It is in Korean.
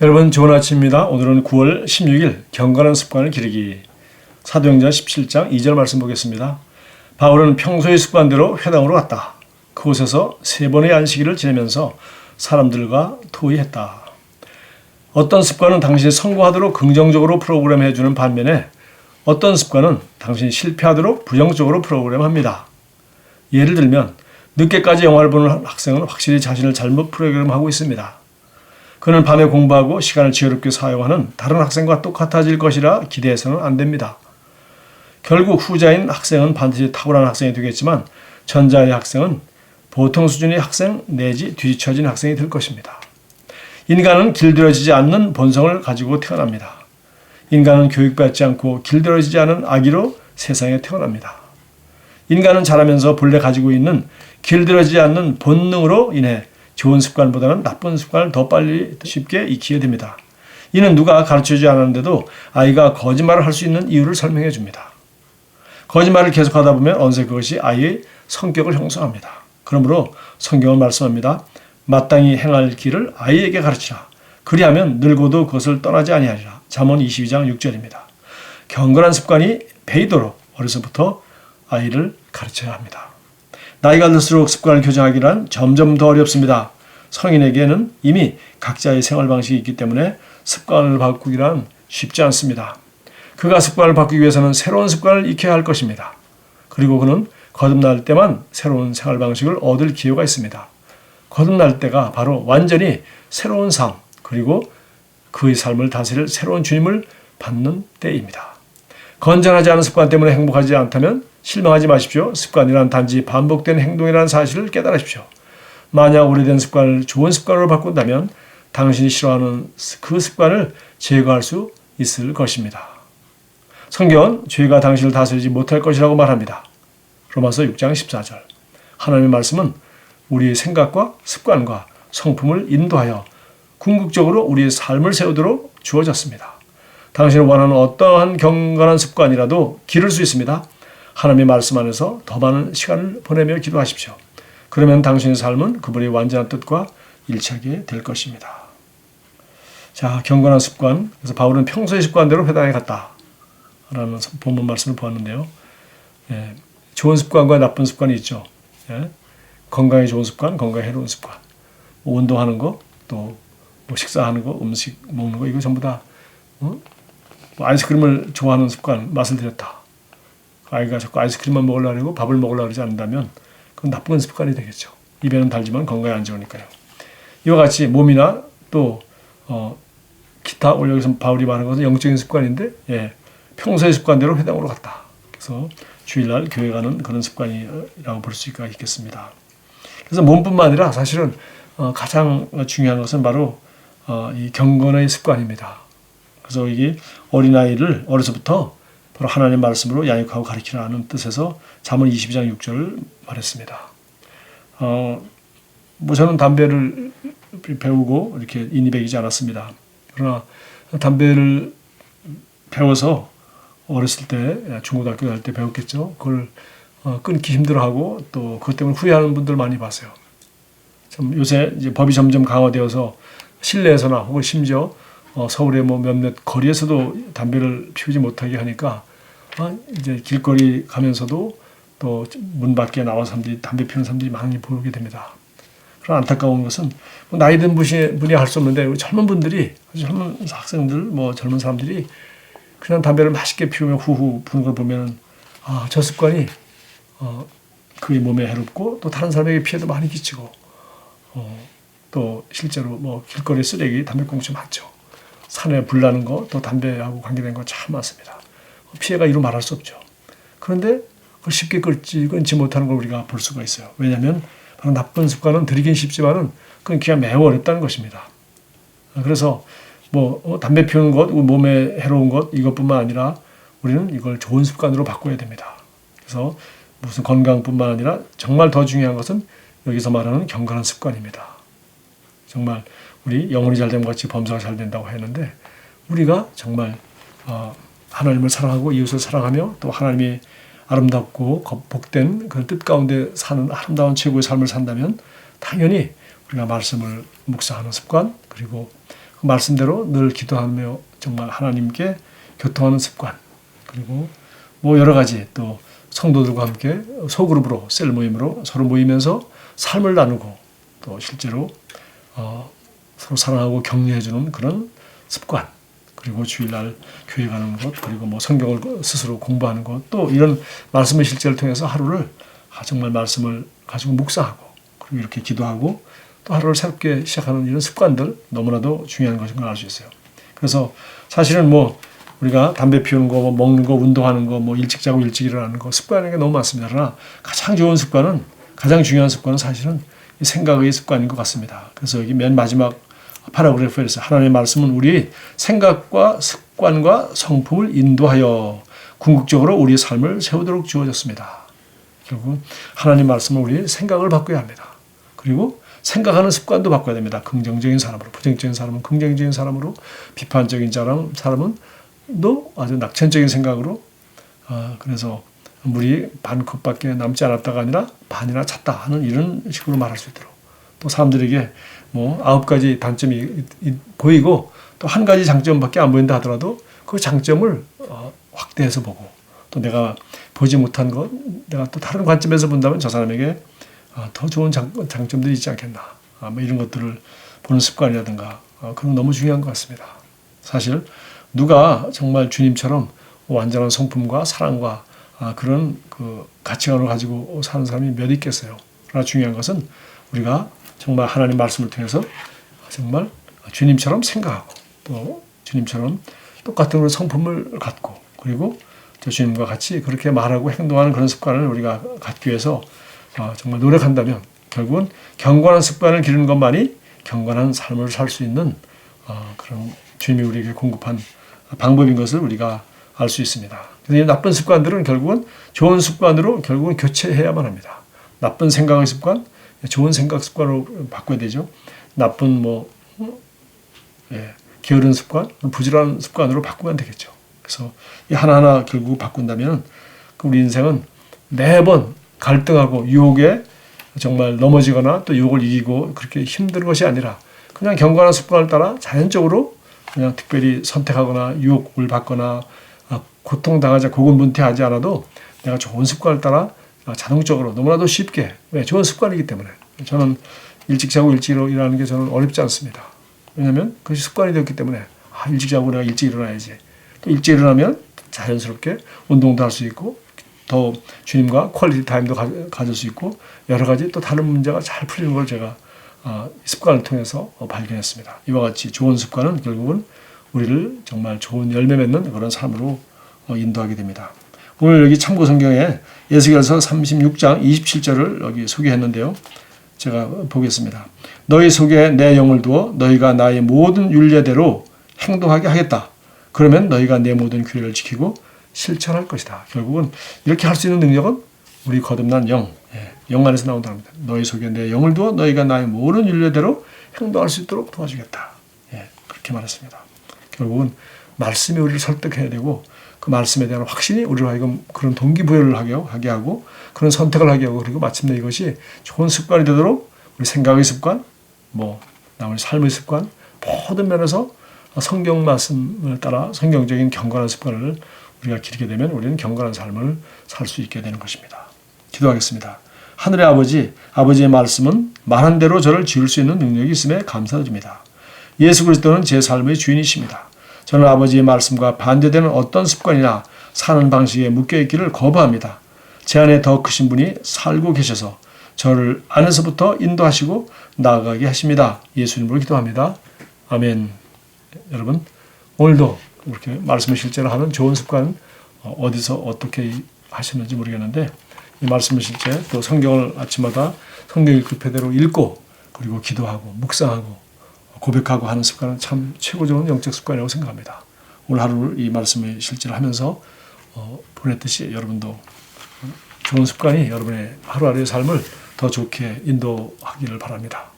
여러분 좋은 아침입니다. 오늘은 9월 16일 경건한 습관을 기르기 사도행전 17장 2절 말씀 보겠습니다. 바울은 평소의 습관대로 회당으로 갔다. 그곳에서 세 번의 안식일을 지내면서 사람들과 토의했다. 어떤 습관은 당신이 성공하도록 긍정적으로 프로그램해 주는 반면에 어떤 습관은 당신이 실패하도록 부정적으로 프로그램합니다. 예를 들면 늦게까지 영화를 보는 학생은 확실히 자신을 잘못 프로그램하고 있습니다. 그는 밤에 공부하고 시간을 지혜롭게 사용하는 다른 학생과 똑같아질 것이라 기대해서는 안 됩니다. 결국 후자인 학생은 반드시 탁월한 학생이 되겠지만 전자의 학생은 보통 수준의 학생 내지 뒤처진 학생이 될 것입니다. 인간은 길들여지지 않는 본성을 가지고 태어납니다. 인간은 교육받지 않고 길들여지지 않은 아기로 세상에 태어납니다. 인간은 자라면서 본래 가지고 있는 길들여지지 않는 본능으로 인해 좋은 습관보다는 나쁜 습관을 더 빨리 쉽게 익히게 됩니다. 이는 누가 가르쳐주지 않았는데도 아이가 거짓말을 할 수 있는 이유를 설명해 줍니다. 거짓말을 계속하다 보면 어느새 그것이 아이의 성격을 형성합니다. 그러므로 성경은 말씀합니다. 마땅히 행할 길을 아이에게 가르치라. 그리하면 늙어도 그것을 떠나지 아니하리라. 잠언 22장 6절입니다. 경건한 습관이 배이도록 어려서부터 아이를 가르쳐야 합니다. 나이가 들수록 습관을 교정하기란 점점 더 어렵습니다. 성인에게는 이미 각자의 생활 방식이 있기 때문에 습관을 바꾸기란 쉽지 않습니다. 그가 습관을 바꾸기 위해서는 새로운 습관을 익혀야 할 것입니다. 그리고 그는 거듭날 때만 새로운 생활 방식을 얻을 기회가 있습니다. 거듭날 때가 바로 완전히 새로운 삶, 그리고 그의 삶을 다스릴 새로운 주님을 받는 때입니다. 건전하지 않은 습관 때문에 행복하지 않다면 실망하지 마십시오. 습관이란 단지 반복된 행동이라는 사실을 깨달으십시오. 만약 오래된 습관을 좋은 습관으로 바꾼다면 당신이 싫어하는 그 습관을 제거할 수 있을 것입니다. 성경은 죄가 당신을 다스리지 못할 것이라고 말합니다. 로마서 6장 14절. 하나님의 말씀은 우리의 생각과 습관과 성품을 인도하여 궁극적으로 우리의 삶을 세우도록 주어졌습니다. 당신이 원하는 어떠한 경건한 습관이라도 기를 수 있습니다. 하나님의 말씀 안에서 더 많은 시간을 보내며 기도하십시오. 그러면 당신의 삶은 그분의 완전한 뜻과 일치하게 될 것입니다. 자, 경건한 습관. 그래서 바울은 평소의 습관대로 회당에 갔다. 라는 본문 말씀을 보았는데요. 예, 좋은 습관과 나쁜 습관이 있죠. 예, 건강에 좋은 습관, 건강에 해로운 습관. 뭐 운동하는 거, 또 뭐 식사하는 거, 음식 먹는 거, 이거 전부 다, 어? 뭐 아이스크림을 좋아하는 습관, 맛을 들였다. 아이가 자꾸 아이스크림만 먹으려고 밥을 먹으려고 하지 않는다면 그건 나쁜 습관이 되겠죠. 입에는 달지만 건강에 안 좋으니까요. 이와 같이 몸이나 또 어, 기타 오늘 여기서 바울이 말하는 것은 영적인 습관인데 예, 평소의 습관대로 회당으로 갔다. 그래서 주일날 교회 가는 그런 습관이라고 볼 수가 있겠습니다. 그래서 몸뿐만 아니라 사실은 어, 가장 중요한 것은 바로 어, 이 경건의 습관입니다. 그래서 이게 어린아이를 어려서부터 바로 하나님 말씀으로 양육하고 가르치라는 뜻에서 잠언 22장 6절을 말했습니다. 어, 뭐 저는 담배를 배우고 이렇게 인이백이지 않았습니다. 그러나 담배를 배워서 어렸을 때 중고등학교 갈때 배웠겠죠. 그걸 어, 끊기 힘들어하고 또 그것 때문에 후회하는 분들 많이 봤어요. 참 요새 이제 법이 점점 강화되어서 실내에서나 혹은 심지어 어, 서울의 뭐 몇몇 거리에서도 담배를 피우지 못하게 하니까 어, 이제 길거리 가면서도 또 문 밖에 나와 사람들이 담배 피우는 사람들이 많이 보게 됩니다. 그런 안타까운 것은 뭐 나이 든 분이 할 수 없는데 젊은 분들이 젊은 학생들 뭐 젊은 사람들이 그냥 담배를 맛있게 피우며 후후 부는 걸 보면 아저 습관이 어, 그의 몸에 해롭고 또 다른 사람에게 피해도 많이 끼치고 어, 또 실제로 뭐 길거리 쓰레기 담배꽁초 많죠. 산에 불 나는 거 또 담배하고 관계된 거 참 많습니다. 피해가 이루 말할 수 없죠. 그런데 그걸 쉽게 끊지 못하는 걸 우리가 볼 수가 있어요. 왜냐하면 바로 나쁜 습관은 들이긴 쉽지만은 끊기가 매우 어렵다는 것입니다. 그래서 뭐 어, 담배 피우는 것, 몸에 해로운 것 이것뿐만 아니라 우리는 이걸 좋은 습관으로 바꿔야 됩니다. 그래서 무슨 건강뿐만 아니라 정말 더 중요한 것은 여기서 말하는 경건한 습관입니다. 정말 우리 영혼이 잘됨 같이 범사가 잘 된다고 했는데 우리가 정말 어, 하나님을 사랑하고 이웃을 사랑하며 또 하나님이 아름답고 복된 그뜻 가운데 사는 아름다운 최고의 삶을 산다면 당연히 우리가 말씀을 묵상하는 습관 그리고 그 말씀대로 늘 기도하며 정말 하나님께 교통하는 습관 그리고 뭐 여러 가지 또 성도들과 함께 소그룹으로 셀 모임으로 서로 모이면서 삶을 나누고 또 실제로 어, 서로 사랑하고 격려해주는 그런 습관 그리고 주일날 교회 가는 것 그리고 뭐 성경을 스스로 공부하는 것 또 이런 말씀의 실제를 통해서 하루를 아, 정말 말씀을 가지고 묵상하고 그리고 이렇게 기도하고 또 하루를 새롭게 시작하는 이런 습관들 너무나도 중요한 것인 걸 알 수 있어요. 그래서 사실은 뭐 우리가 담배 피우는 거, 뭐 먹는 거, 운동하는 거, 뭐 일찍 자고 일찍 일어나는 거 습관이 너무 많습니다. 그러나 가장 좋은 습관은 가장 중요한 습관은 사실은 이 생각의 습관인 것 같습니다. 그래서 여기 맨 마지막 파라그래프에서 하나님의 말씀은 우리 생각과 습관과 성품을 인도하여 궁극적으로 우리의 삶을 세우도록 주어졌습니다. 결국 하나님 말씀은 우리 생각을 바꿔야 합니다. 그리고 생각하는 습관도 바꿔야 됩니다. 긍정적인 사람으로, 부정적인 사람은 긍정적인 사람으로, 비판적인 사람, 사람은 또 아주 낙천적인 생각으로, 아, 그래서 물이 반 컵밖에 남지 않았다가 아니라 반이나 찼다 하는 이런 식으로 말할 수 있도록 또 사람들에게 뭐 아홉 가지 단점이 보이고 또 한 가지 장점밖에 안 보인다 하더라도 그 장점을 어, 확대해서 보고 또 내가 보지 못한 것 내가 또 다른 관점에서 본다면 저 사람에게 아, 더 좋은 장, 장점들이 있지 않겠나 아, 뭐 이런 것들을 보는 습관이라든가 아, 그런 거 너무 중요한 것 같습니다. 사실 누가 정말 주님처럼 완전한 성품과 사랑과 아, 그런 그 가치관을 가지고 사는 사람이 몇 있겠어요. 그러나 중요한 것은 우리가 정말 하나님 말씀을 통해서 정말 주님처럼 생각하고 또 주님처럼 똑같은 성품을 갖고 그리고 저 주님과 같이 그렇게 말하고 행동하는 그런 습관을 우리가 갖기 위해서 어, 정말 노력한다면 결국은 경건한 습관을 기르는 것만이 경건한 삶을 살 수 있는 어, 그런 주님이 우리에게 공급한 방법인 것을 우리가 알 수 있습니다. 그래서 이 나쁜 습관들은 결국은 좋은 습관으로 결국은 교체해야만 합니다. 나쁜 생각의 습관, 좋은 생각 습관으로 바꿔야 되죠. 나쁜 뭐 예, 게으른 습관, 부지런한 습관으로 바꾸면 되겠죠. 그래서 이 하나하나 결국 바꾼다면 그 우리 인생은 매번 갈등하고 유혹에 정말 넘어지거나 또 유혹을 이기고 그렇게 힘든 것이 아니라 그냥 경건한 습관을 따라 자연적으로 그냥 특별히 선택하거나 유혹을 받거나 아, 고통당하지 고군분투하지 않아도 내가 좋은 습관을 따라 자동적으로 너무나도 쉽게 왜 좋은 습관이기 때문에 저는 일찍 자고 일찍 일어나는 게 저는 어렵지 않습니다. 왜냐하면 그것이 습관이 되었기 때문에 아, 일찍 자고 내가 일찍 일어나야지. 또 일찍 일어나면 자연스럽게 운동도 할 수 있고 더 주님과 퀄리티 타임도 가, 가질 수 있고 여러 가지 또 다른 문제가 잘 풀리는 걸 제가 아, 습관을 통해서 어, 발견했습니다. 이와 같이 좋은 습관은 결국은 우리를 정말 좋은 열매 맺는 그런 삶으로 어, 인도하게 됩니다. 오늘 여기 참고 성경에 예수께서 36장 27절을 여기 소개했는데요. 제가 보겠습니다. 너희 속에 내 영을 두어 너희가 나의 모든 윤례대로 행동하게 하겠다. 그러면 너희가 내 모든 규례를 지키고 실천할 것이다. 결국은 이렇게 할 수 있는 능력은 우리 거듭난 영, 예, 영 안에서 나온다는 겁니다. 너희 속에 내 영을 두어 너희가 나의 모든 윤례대로 행동할 수 있도록 도와주겠다. 예, 그렇게 말했습니다. 결국은 말씀이 우리를 설득해야 되고 그 말씀에 대한 확신이 우리로 하여금 그런 동기부여를 하게 하고 그런 선택을 하게 하고 그리고 마침내 이것이 좋은 습관이 되도록 우리 생각의 습관, 뭐 나머지 삶의 습관 모든 면에서 성경 말씀을 따라 성경적인 경건한 습관을 우리가 기르게 되면 우리는 경건한 삶을 살 수 있게 되는 것입니다. 기도하겠습니다. 하늘의 아버지, 아버지의 말씀은 말한 대로 저를 지을 수 있는 능력이 있음에 감사드립니다. 예수 그리스도는 제 삶의 주인이십니다. 저는 아버지의 말씀과 반대되는 어떤 습관이나 사는 방식에 묶여 있기를 거부합니다. 제 안에 더 크신 분이 살고 계셔서 저를 안에서부터 인도하시고 나아가게 하십니다. 예수님으로 기도합니다. 아멘. 여러분 오늘도 이렇게 말씀을 실제로 하는 좋은 습관 어, 어디서 어떻게 하시는지 모르겠는데 이 말씀을 실제 또 성경을 아침마다 성경 읽기 표대로 읽고 그리고 기도하고 묵상하고 고백하고 하는 습관은 참 최고 좋은 영적 습관이라고 생각합니다. 오늘 하루를 이 말씀을 실제로 하면서 어, 보냈듯이 여러분도 좋은 습관이 여러분의 하루하루의 삶을 더 좋게 인도하기를 바랍니다.